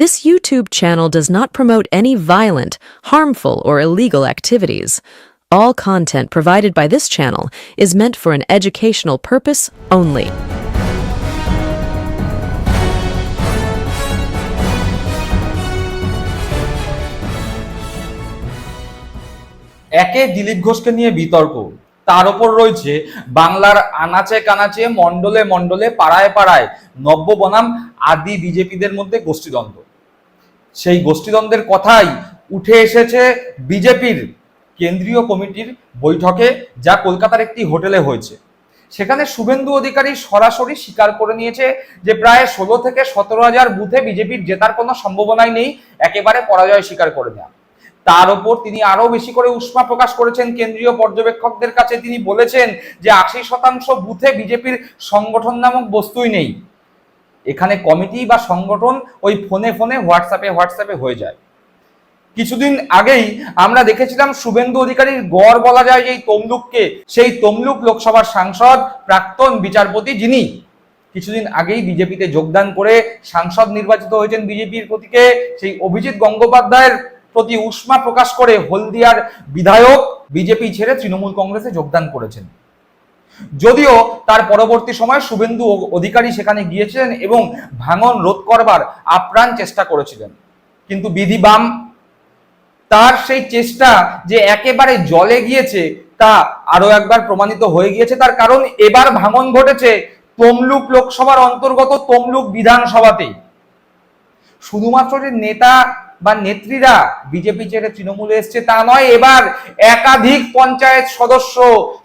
This YouTube channel does not promote any violent, harmful, or illegal activities. All content provided by this channel is meant for an educational purpose only. একে দিলীপ ঘোষকে নিয়ে বিতর্ক তার ওপর রয়েছে বাংলার আনাচে কানাচে মণ্ডলে মণ্ডলে পাড়ায় পাড়ায় নব্য বনাম আদি বিজেপিদের মধ্যে গোষ্ঠীদ্বন্দ্ব সেই গোষ্ঠীদ্বন্দ্বের কথাই উঠে এসেছে বিজেপির কেন্দ্রীয় কমিটির বৈঠকে, যা কলকাতার একটি হোটেলে হয়েছে। সেখানে শুভেন্দু অধিকারী সরাসরি স্বীকার করে নিয়েছে যে প্রায় ষোলো থেকে সতেরো হাজার বুথে বিজেপির জেতার কোনো সম্ভাবনাই নেই, একেবারে পরাজয় স্বীকার করে নেওয়া তার ওপর তিনি আরও বেশি করে উষ্মা প্রকাশ করেছেন। কেন্দ্রীয় পর্যবেক্ষকদের কাছে তিনি বলেছেন যে আশি শতাংশ বুথে বিজেপির সংগঠন নামক বস্তুই নেই। এখানে কমিটি বা সংগঠন ওই ফোনে ফোনে, হোয়াটসঅ্যাপে হোয়াটসঅ্যাপে হয়ে যায়। কিছুদিন আগেই আমরা দেখেছিলাম শুভেন্দু অধিকারীর গড় বলা যায় যে তমলুককে, সেই তমলুক লোকসভার সাংসদ, প্রাক্তন বিচারপতি যিনি। কিছুদিন আগেই বিজেপিতে যোগদান করে সাংসদ নির্বাচিত হয়েছেন বিজেপির প্রতীকে, সেই অভিজিৎ গঙ্গোপাধ্যায়ের প্রতি উষ্মা প্রকাশ করে হলদিয়ার বিধায়ক বিজেপি ছেড়ে তৃণমূল কংগ্রেসে যোগদান করেছেন। যদিও তার পরবর্তী সময় শুভেন্দু অধিকারী সেখানে গিয়েছিলেন এবং ভাঙন রোধ করবার আপ্রাণ চেষ্টা করেছিলেন। কিন্তু বিধি বাম তার সেই চেষ্টা যে একেবারে জলে গিয়েছে তা আরও একবার প্রমাণিত হয়ে গিয়েছে। তার কারণ এবার ভাঙন ঘটেছে তমলুক লোকসভার অন্তর্গত তমলুক বিধানসভাতেই। শুধুমাত্র যে নেতা বা নেত্রীরা, বিজেপি ছেড়ে তৃণমূলে এসছে তা নয়, এবার একাধিক পঞ্চায়েত সদস্য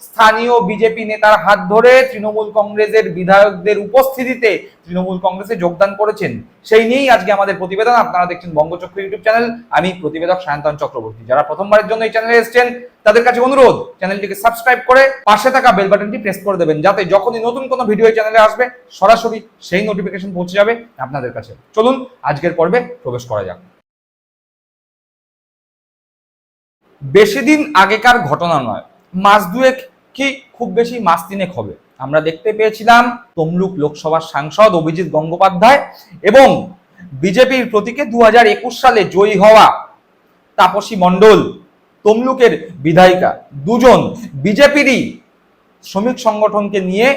স্থানীয় বিজেপি নেতার হাত ধরে তৃণমূল কংগ্রেসের বিধায়কদের উপস্থিতিতে তৃণমূল কংগ্রেসে যোগদান করেছেন। সেই নিয়েই আজকে আমাদের প্রতিবেদন। আপনারা দেখছেন বঙ্গচক্র ইউটিউব চ্যানেল। আমি প্রতিবেদক সায়ন্তন চক্রবর্তী। যারা প্রথমবারের জন্য এই চ্যানেলে এসেছেন, তাদের কাছে অনুরোধ, চ্যানেলটিকে সাবস্ক্রাইব করে পাশে থাকা বেল বাটনটি প্রেস করে দেবেন, যাতে যখনই নতুন কোনো ভিডিও এই চ্যানেলে আসবে, সরাসরি সেই নোটিফিকেশন পৌঁছে যাবে আপনাদের কাছে। চলুন, আজকের পর্বে প্রবেশ করা যাক। বেশি দিন আগেকার ঘটনা নয়। মাস দুয়েক কি খুব বেশি মাস তিনেক হবে। আমরা দেখতে পেয়েছিলাম তমলুক লোকসভার সাংসদ অভিজিৎ গঙ্গোপাধ্যায় এবং বিজেপির প্রতীকে দু হাজার একুশ সালে জয়ী হওয়া তাপসী মণ্ডল, তমলুকের বিধায়িকা। দুজন বিজেপিরই শ্রমিক সংগঠনকে নিয়ে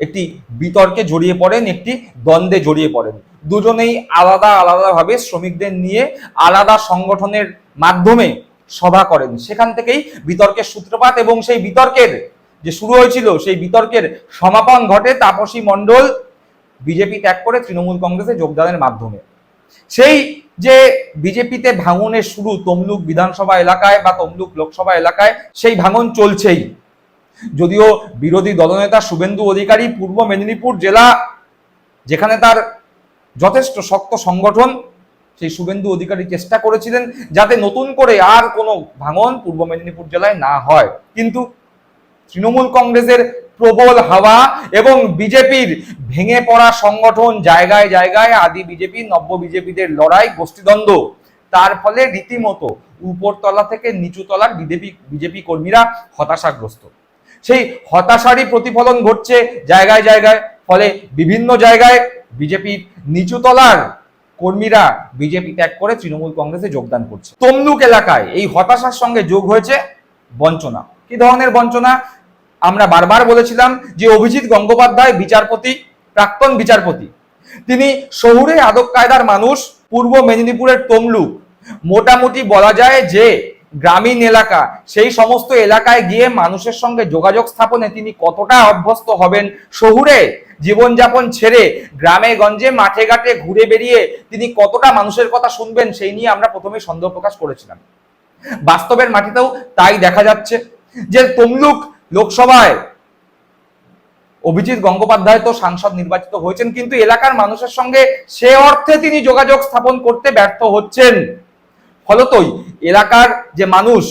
একটি বিতর্কে জড়িয়ে পড়েন, একটি দ্বন্দ্বে জড়িয়ে পড়েন। দুজনেই আলাদা আলাদাভাবে শ্রমিকদের নিয়ে আলাদা সংগঠনের মাধ্যমে সভা করেন। সেখান থেকেই বিতর্কের সূত্রপাত এবং সেই বিতর্কের যে শুরু হয়েছিল, সেই বিতর্কের সমাপন ঘটে তাপসী মণ্ডল বিজেপি ত্যাগ করে তৃণমূল কংগ্রেসে যোগদানের মাধ্যমে। সেই যে বিজেপিতে ভাঙনের শুরু তমলুক বিধানসভা এলাকায় বা তমলুক লোকসভা এলাকায়, সেই ভাঙন চলছেই। যদিও বিরোধী দলনেতা শুভেন্দু অধিকারী পূর্ব মেদিনীপুর জেলা, যেখানে তার যথেষ্ট শক্ত সংগঠন সেই শুভেন্দু অধিকারী চেষ্টা করেছিলেন যাতে নতুন করে আর কোনো ভাঙন পূর্ব মেদিনীপুর জেলায় না হয়। কিন্তু তৃণমূল কংগ্রেসের প্রবল হাওয়া এবং বিজেপির ভেঙে পড়া সংগঠন জায়গায় জায়গায় আদি বিজেপি, নব্য বিজেপিদের লড়াই, গোষ্ঠীদ্বন্দ্ব। তার ফলে রীতিমতো উপরতলা থেকে নিচুতলার বিজেপি বিজেপি কর্মীরা হতাশাগ্রস্ত। সেই হতাশারই প্রতিফলন ঘটছে জায়গায় জায়গায়, ফলে বিভিন্ন জায়গায় বিজেপির নিচুতলার কর্মীরা বিজেপি ত্যাগ করে তৃণমূল কংগ্রেসে যোগদান করছে। তমলুক এলাকায় এই হতাশার সঙ্গে যোগ হয়েছে বঞ্চনা। কি ধরনের বঞ্চনা? আমরা বারবার বলেছিলাম যে অভিজিৎ গঙ্গোপাধ্যায় বিচারপতি, প্রাক্তন বিচারপতি। তিনি শহুরে আদব কায়দার মানুষ, পূর্ব মেদিনীপুরের তমলুক। মোটামুটি বলা যায় যে গ্রামীণ এলাকা, সেই সমস্ত এলাকায় গিয়ে মানুষের সঙ্গে যোগাযোগ স্থাপনে তিনি কতটা অভ্যস্ত হবেন শহুরে? জীবনযাপন ছেড়ে গ্রামে গঞ্জে মাঠে ঘাটে ঘুরে বেরিয়ে তিনি কতটা মানুষের কথা শুনবেন সেই নিয়ে আমরা প্রথমে সন্দেহ প্রকাশ করেছিলাম। বাস্তবের মাটিতেও তাই দেখা যাচ্ছে যে তমলুক লোকসভায় অভিজিৎ গঙ্গোপাধ্যায় তো সাংসদ নির্বাচিত হয়েছেন, কিন্তু এলাকার মানুষের সঙ্গে সে অর্থে তিনি যোগাযোগ স্থাপন করতে ব্যর্থ হচ্ছেন। ফলতই এলাকার যে মানুষ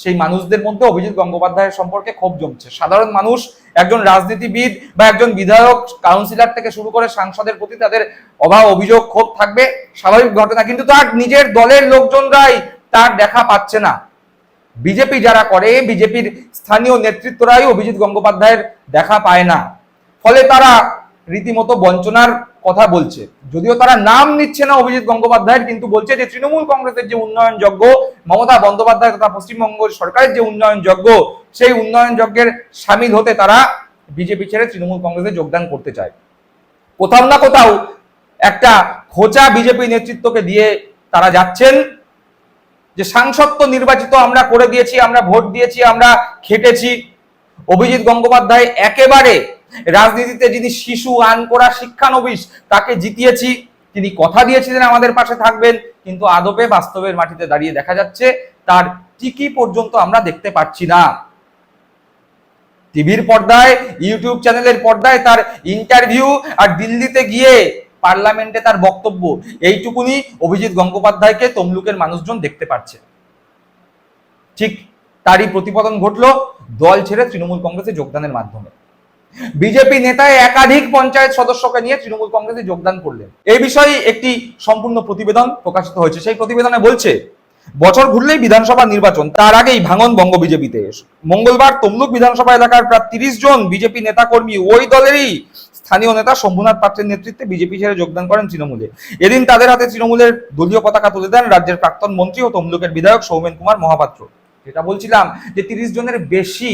সেই মানুষদের মধ্যে অভিজিৎ গঙ্গোপাধ্যায়ের সম্পর্কে ক্ষোভ জমছে। সাধারণ মানুষ, একজন রাজনীতিবিদ বা একজন বিধায়ক, কাউন্সিলর থেকে শুরু করে সাংসদের প্রতি তাদের অভাব অভিযোগ, ক্ষোভ থাকবে। স্বাভাবিক ঘটনা, কিন্তু তার নিজের দলের লোকজনরাই তার দেখা পাচ্ছে না। বিজেপি যারা করে, বিজেপির স্থানীয় নেতৃত্বরাই অভিজিৎ গঙ্গোপাধ্যায়ের দেখা পায় না। ফলে তারা রীতিমতো বঞ্চনার কথা বলছে। যদিও তারা নাম নিচ্ছে না অভিজিৎ গঙ্গোপাধ্যায়ের, কিন্তু বলছে যে তৃণমূল কংগ্রেসের যে উন্নয়ন যজ্ঞ মমতা বন্দ্যোপাধ্যায় তথা পশ্চিমবঙ্গ সরকারের যে উন্নয়ন যজ্ঞ সেই উন্নয়ন যজ্ঞের সামিল হতে তারা বিজেপি ছেড়ে তৃণমূল কংগ্রেসে যোগদান করতে চায়। কোথাও না কোথাও একটা খোঁচা বিজেপি নেতৃত্বকে দিয়ে তারা যাচ্ছেন। যে সাংসদ তো নির্বাচিত, আমরা করে দিয়েছি, আমরা ভোট দিয়েছি, আমরা খেটেছি। অভিজিৎ গঙ্গোপাধ্যায় একেবারে রাজনীতিতে যিনি শিশু আন করা শিক্ষানবিশ, তাকে জিতিয়েছি। তিনি কথা দিয়েছিলেন আমাদের পাশে থাকবেন, কিন্তু আদপে বাস্তবের মাটিতে দাঁড়িয়ে দেখা যাচ্ছে, তার টিকি পর্যন্ত আমরা দেখতে পাচ্ছি না। টিভির পর্দায়, ইউটিউব চ্যানেলের পর্দায় তার ইন্টারভিউ আর দিল্লিতে গিয়ে পার্লামেন্টে তার বক্তব্য, এইটুকুনি অভিজিৎ গঙ্গোপাধ্যায়কে তমলুকের মানুষজন দেখতে পাচ্ছে। ঠিক তারই প্রতিপতন ঘটলো, দল ছেড়ে তৃণমূল কংগ্রেসে যোগদানের মাধ্যমে। বিজেপি নেতা একাধিক পঞ্চায়েত সদস্যকে নিয়ে তৃণমূল কংগ্রেসে যোগদান করলেন। এই বিষয়ে একটি সম্পূর্ণ প্রতিবেদন প্রকাশিত হয়েছে। সেই প্রতিবেদনে বলছে, বছর ঘুরলেই বিধানসভা নির্বাচন, তার আগেই ভাঙন বঙ্গ বিজেপিতে। মঙ্গলবার তমলুক বিধানসভা এলাকার প্রায় তিরিশ জন বিজেপি নেতাকর্মী ওই দলেরই স্থানীয় নেতা শম্ভুনাথ পাত্রের নেতৃত্বে বিজেপি ছেড়ে যোগদান করেন তৃণমূলে। এদিন তাদের হাতে তৃণমূলের দলীয় পতাকা তুলে দেন রাজ্যের প্রাক্তন মন্ত্রী ও তমলুকের বিধায়ক সৌমেন কুমার মহাপাত্র। যেটা বলছিলাম যে তিরিশ জনের বেশি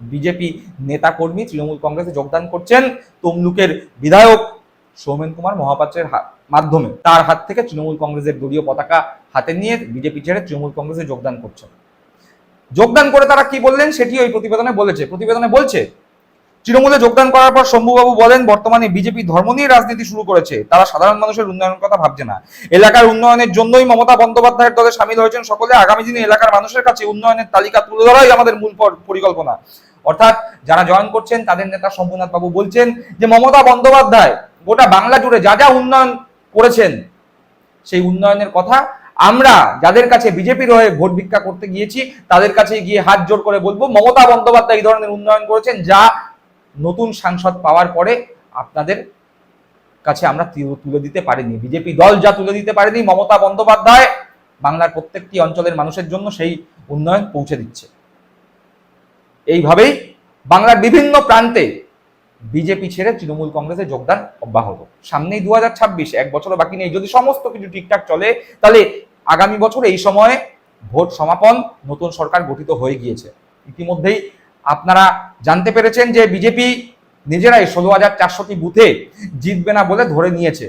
বিজেপি নেতাকর্মী তৃণমূল কংগ্রেসে যোগদান করছেন তমলুকের বিধায়ক সৌমেন কুমার মহাপাত্রের মাধ্যমে। তার হাত থেকে তৃণমূল কংগ্রেসের দলীয় পতাকা হাতে নিয়ে বিজেপি ছেড়ে তৃণমূল কংগ্রেসে যোগদান করছেন। যোগদান করে তারা কি বললেন সেটি ওই প্রতিবেদনে বলেছে। প্রতিবেদনে বলছে, তৃণমূলে যোগদান করার পর শম্ভুবাবু বলেন, বর্তমানে বিজেপি ধর্ম নিয়ে রাজনীতি শুরু করেছে। তারা সাধারণ মানুষের উন্নয়নের কথা ভাবছে না। এলাকার উন্নয়নের জন্যই মমতা বন্দ্যোপাধ্যায়ের দলে সামিল হয়েছেন সকলে। আগামী দিনে এলাকার মানুষের কাছে উন্নয়নের তালিকা তুলে ধরাই আমাদের মূল পরিকল্পনা। অর্থাৎ যারা জয়েন করছেন, তাদের নেতা শম্ভুনাথ বাবু বলছেন যে মমতা বন্দ্যোপাধ্যায় গোটা বাংলা জুড়ে যা যা উন্নয়ন করেছেন, সেই উন্নয়নের কথা আমরা যাদের কাছে বিজেপির হয়ে ভোট ভিক্ষা করতে গিয়েছি, তাদের কাছে গিয়ে হাত জোর করে বলব, মমতা বন্দ্যোপাধ্যায় এই ধরনের উন্নয়ন করেছেন, যা নতুন সাংসদ পাওয়ার পরে আপনাদের কাছে আমরা তুলে দিতে পারিনি। বিজেপি দল যা তুলে দিতে পারেনি, মমতা বন্দ্যোপাধ্যায় বাংলার প্রত্যেকটি অঞ্চলের মানুষের জন্য সেই উন্নয়ন পৌঁছে দিচ্ছে। এইভাবেই বাংলার বিভিন্ন প্রান্তে বিজেপি ছেড়ে তৃণমূল কংগ্রেসে যোগদান অব্যাহত। সামনেই দু এক বছরও বাকি নেই। যদি সমস্ত কিছু ঠিকঠাক চলে, তাহলে আগামী বছর এই সময়ে ভোট সমাপন নতুন সরকার গঠিত হয়ে গিয়েছে। ইতিমধ্যেই আপনারা জানতে পেরেছেন যে বিজেপি নিজেরাই ষোলো হাজার চারশোটি বুথে জিতবে না বলে ধরে নিয়েছে।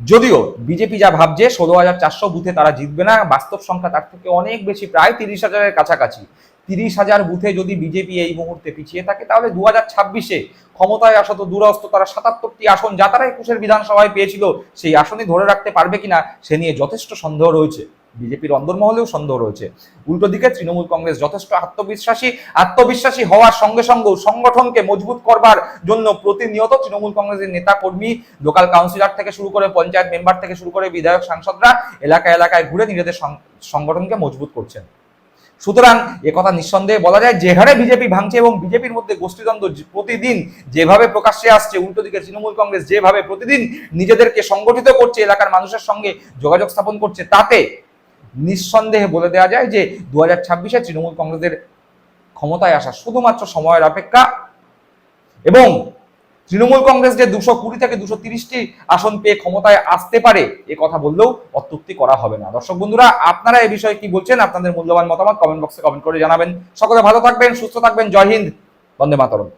যদিও বিজেপি যা ভাবছে ষোলো হাজার চারশো বুথে তারা জিতবে না, বাস্তব সংখ্যা তার থেকে অনেক বেশি, প্রায় তিরিশ হাজারের কাছাকাছি। তিরিশ হাজার বুথে যদি বিজেপি এই মুহূর্তে পিছিয়ে থাকে, তাহলে দু হাজার ছাব্বিশে ক্ষমতায় আসা তো দূরস্থ তারা সাতাত্তরটি আসন, যা তারা একুশের বিধানসভায় পেয়েছিল, সেই আসনই ধরে রাখতে পারবে কিনা, সে নিয়ে যথেষ্ট সন্দেহ রয়েছে। বিজেপির অন্দরমহলেও সন্দেহ রয়েছে। উল্টো দিকে তৃণমূল কংগ্রেস যথেষ্ট আত্মবিশ্বাসী আত্মবিশ্বাসী হওয়ার সঙ্গে সঙ্গেও সংগঠনকে মজবুত করবার জন্য প্রতিনিয়ত তৃণমূল কংগ্রেসের নেতা কর্মী লোকাল কাউন্সিলর থেকে শুরু করে পঞ্চায়েত মেম্বার থেকে শুরু করে বিধায়ক, সাংসদরা এলাকা এলাকায় ঘুরে নিজেদের সংগঠনকে মজবুত করছেন। সুতরাং একথা নিঃসন্দেহে বলা যায় যে হারে বিজেপি ভাঙছে এবং বিজেপির মধ্যে গোষ্ঠীদ্বন্দ্ব প্রতিদিন যেভাবে প্রকাশ্যে আসছে, উল্টো দিকে তৃণমূল কংগ্রেস যেভাবে প্রতিদিন নিজেদেরকে সংগঠিত করছে, এলাকার মানুষের সঙ্গে যোগাযোগ স্থাপন করছে, তাতে নিঃসন্দেহে বলে দেওয়া যায় যে দু হাজার ছাব্বিশে তৃণমূল কংগ্রেসের ক্ষমতায় আসা শুধুমাত্র সময়ের অপেক্ষা এবং তৃণমূল কংগ্রেস যে দুশো কুড়ি থেকে দুশো তিরিশটি আসন পেয়ে ক্ষমতায় আসতে পারে, এ কথা বললেও অত্যুক্তি করা হবে না। দর্শক বন্ধুরা, আপনারা এ বিষয়ে কি বলছেন? আপনাদের মূল্যবান মতামত কমেন্ট বক্সে কমেন্ট করে জানাবেন। সকলে ভালো থাকবেন, সুস্থ থাকবেন। জয় হিন্দ। বন্দে মাতরম।